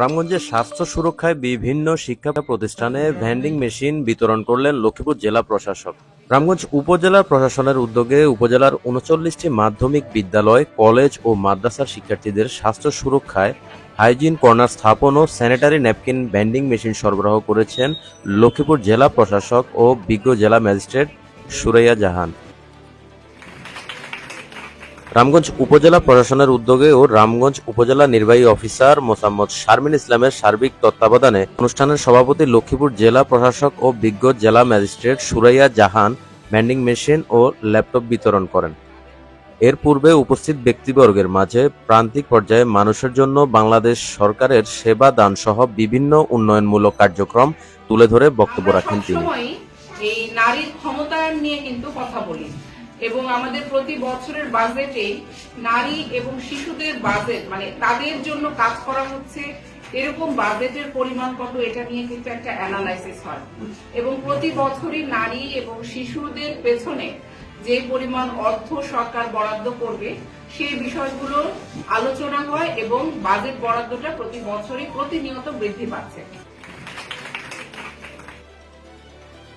রামগঞ্জের স্বাস্থ্য সুরক্ষায় বিভিন্ন শিক্ষা প্রতিষ্ঠানে ভেন্ডিং মেশিন বিতরণ করলেন লক্ষ্মীপুর জেলা প্রশাসক। রামগঞ্জ উপজেলা প্রশাসনের উদ্যোগে উপজেলার উনচল্লিশটি মাধ্যমিক বিদ্যালয়, কলেজ ও মাদ্রাসার শিক্ষার্থীদের স্বাস্থ্য সুরক্ষায় হাইজিন কর্নার স্থাপন ও স্যানিটারি ন্যাপকিন ভেন্ডিং মেশিন সরবরাহ করেছেন লক্ষ্মীপুর জেলা প্রশাসক ও বিজ্ঞ জেলা ম্যাজিস্ট্রেট সুরাইয়া জাহান। রামগঞ্জ উপজেলা প্রশাসনের উদ্যোগে ও রামগঞ্জ উপজেলা নির্বাহী অফিসার মোসাম্মদ শারমিন ইসলামের সার্বিক তত্ত্বাবধানে অনুষ্ঠানের সভাপতি লক্ষ্মীপুর জেলা প্রশাসক ও বিজ্ঞ জেলা magistrate Suraiya Jahan vending machine ও ল্যাপটপ বিতরণ করেন। এর পূর্বে উপস্থিত ব্যক্তিবর্গের মাঝে প্রান্তিক পর্যায়ে মানুষের জন্য বাংলাদেশ সরকারের সেবা দান সহ বিভিন্ন উন্নয়নমূলক কার্যক্রম তুলে ধরে বক্তব্য রাখেন তিনি। এই নারীর ক্ষমতায়ন নিয়ে কিন্তু কথা বলি। এবং আমাদের প্রতি বছরের বাজেটে নারী এবং শিশুদের বাজেট মানে তাদের জন্য কাজ করা হচ্ছে, এরকম বাজেটের পরিমাণ কত এটা নিয়ে কিন্তু একটা অ্যানালাইসিস হয়। এবং প্রতি বছরই নারী এবং শিশুদের পেছনে যে পরিমাণ অর্থ সরকার বরাদ্দ করবে, সেই বিষয়গুলো আলোচনা হয় এবং বাজেট বরাদ্দটা প্রতি বছরই প্রতিনিয়ত বৃদ্ধি পাচ্ছে।